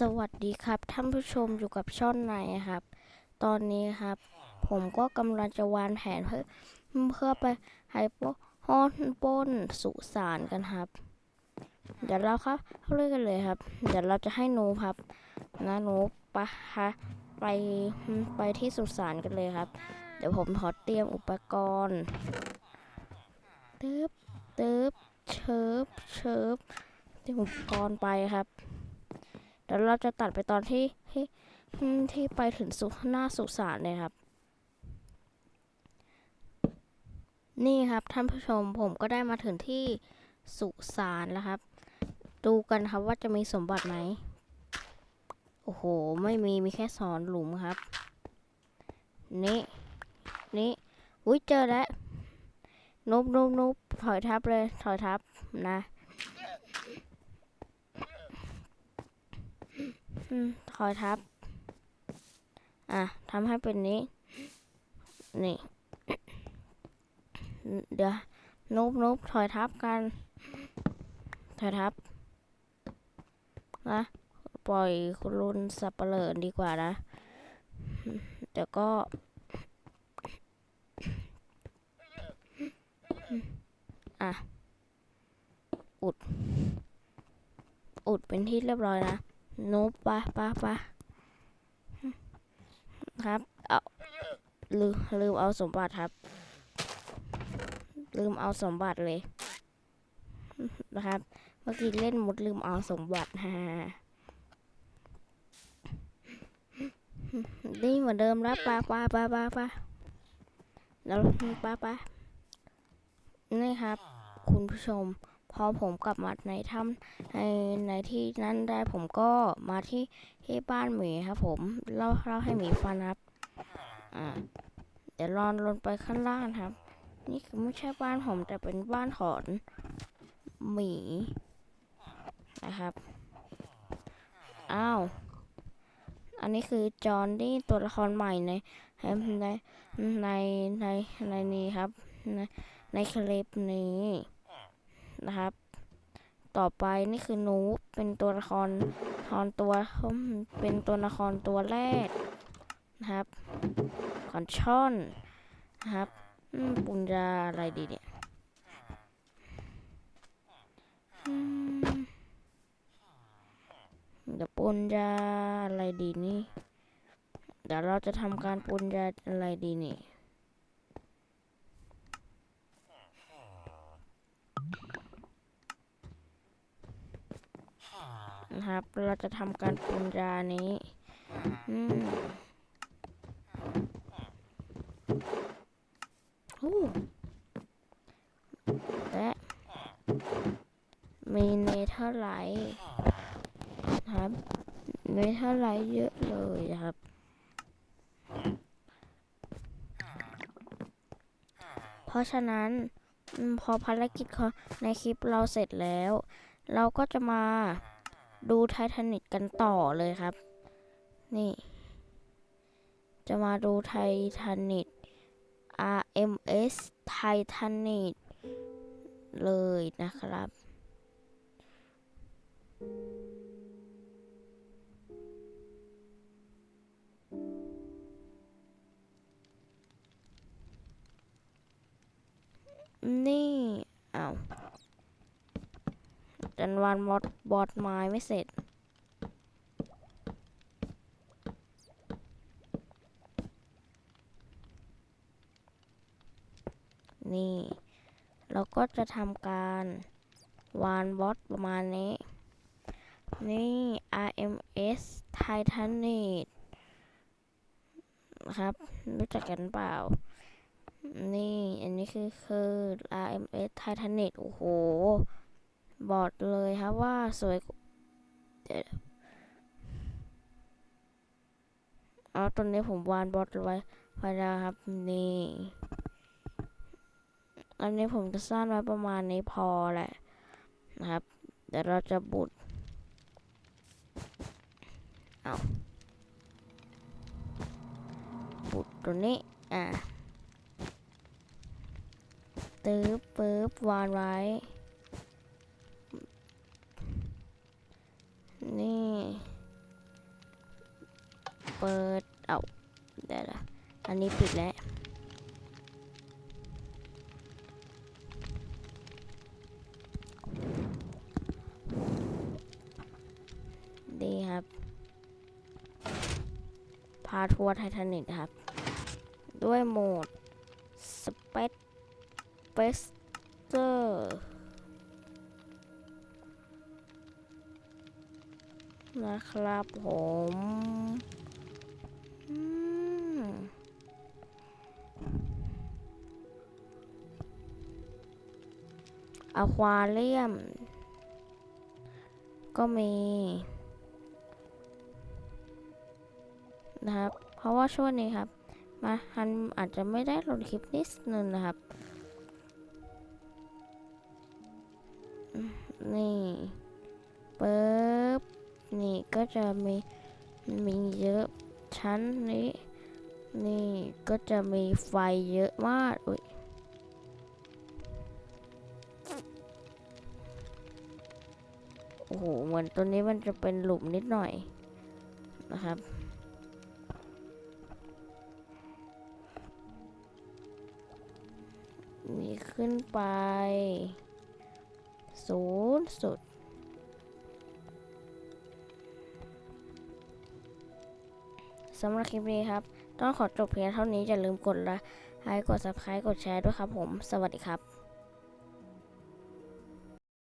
สวัสดีครับท่านผู้ชมอยู่กับช่อนไหนครับ ตอนนี้ครับ ผมก็กำลังจะวางแผนเพื่อเพื่อไปไฮโปฮอนป้นสุสานกันครับ เดี๋ยวเราครับเข้าเรื่องกันเลยครับ เดี๋ยวเราจะให้หนูครับ นะหนูปะฮะไปไปที่สุสานกันเลยครับ เดี๋ยวผมขอเตรียมอุปกรณ์ตึ๊บตึ๊บเชิบเชิบเตรียมอุปกรณ์ไปครับ ดี๋ยวเราจะตัดไปตอนที่ที่ที่ไปถึงสุหน้าสุสานเลยครับ นี่ครับท่านผู้ชมผมก็ได้มาถึงที่สุสานแล้วครับ ดูกันครับว่าจะมีสมบัติไหมโอ้โห ไม่มีมีแค่สอนหลุมครับ นี่ นี่อุ้ยเจอแล้วนุบนุบนุบถอยทับเลย ถอยทับนะ อืมถอยทับ อะทำให้เป็นนี้ นี่ เดี๋ยวนุบนุบถอยทับกัน ถอยทับ นะ ปล่อยคุณรุนสับเปลือดีกว่านะ เดี๋ยวก็อะ อุด อุดเป็นที่เรียบร้อยนะ นุบปะปะปะครับ เอาลืมลืมเอาสมบัติครับ ลืมเอาสมบัติเลย นะครับ เมื่อกี้เล่นมุดลืมเอาสมบัติฮ่านี่เหมือนเดิมแล้วปะปะปะปะปะแล้วปะปะนี่ครับ คุณผู้ชม พอผมกลับมาในถ้ำในในที่นั้นได้ผมก็มาที่ที่บ้านหมีครับ ผมเล่าเล่าให้หมีฟังครับ อ่า เดี๋ยวรอนลงไปข้างล่างครับ นี่คือไม่ใช่บ้านผมแต่เป็นบ้านของหมีนะครับ อ้าว อันนี้คือจอห์นนี่ตัวละครใหม่ในในในในในนี้ครับ ในในคลิปนี้ นะครับ ต่อไปนี่คือนูบเป็นตัวละครทอนตัวเป็นตัวละครตัวแรกนะครับคอนช่อนนะครับปุญญาอะไรดีเนี่ยเดี๋ยวปุญญาอะไรดีนี่ เดี๋ยวเราจะทำการปุญญาอะไรดีนี่ นะครับ เราจะทำการปุญญานี้อืมโอ้และมีเนเธอร์ไลท์นะครับเนเธอร์ไลท์เยอะเลยครับเพราะฉะนั้นพอภารกิจของในคลิปเราเสร็จแล้ว เราก็จะมา ดูไททานิกกันต่อเลยครับ นี่ จะมาดูไททานิก RMS ไททานิกเลยนะครับนี่ จันวันบอดบอดไม้ไม่เสร็จ นี่ เราก็จะทำการวานบอสประมาณนี้ นี่ RMS Titanic นะครับ รู้จักกันเปล่า นี่ อันนี้คือคือ RMS Titanic โอ้โห บอกเลยครับว่าสวยเดี๋ยวเอาตอนนี้ผมวานบอสไว้ไว้แล้วครับนี่อันนี้ผมจะสร้างไว้ประมาณนี้พอแหละนะครับ เดี๋ยวเราจะบุดเอาบุดตัวนี้ อะตื้อปึ๊บวานไว้ เปิด เอาเดี๋ยวละอันนี้ปิดแล้ว ดีครับ พาทัวร์ไททานิกครับ ด้วยโหมดสเปซเปสเตอร์นะครับผม อควาเรียม ก็มีนะครับ เพราะว่าช่วงนี้ครับ มาฮันอาจจะไม่ได้ลงคลิปนิดนึงนะครับ นี่ปึ๊บ นี่ก็จะมีมีเยอะชั้นนี้ นี่ก็จะมีไฟเยอะมากอุ้ย โห เหมือนตัวนี้มันจะเป็นหลุมนิดหน่อยนะครับ นี่ขึ้นไปศูนย์สุด สำหรับคลิปนี้ครับ ต้องขอจบเพียงเท่านี้อย่าลืมกดไลค์กด subscribe กดแชร์ด้วยครับผม สวัสดีครับ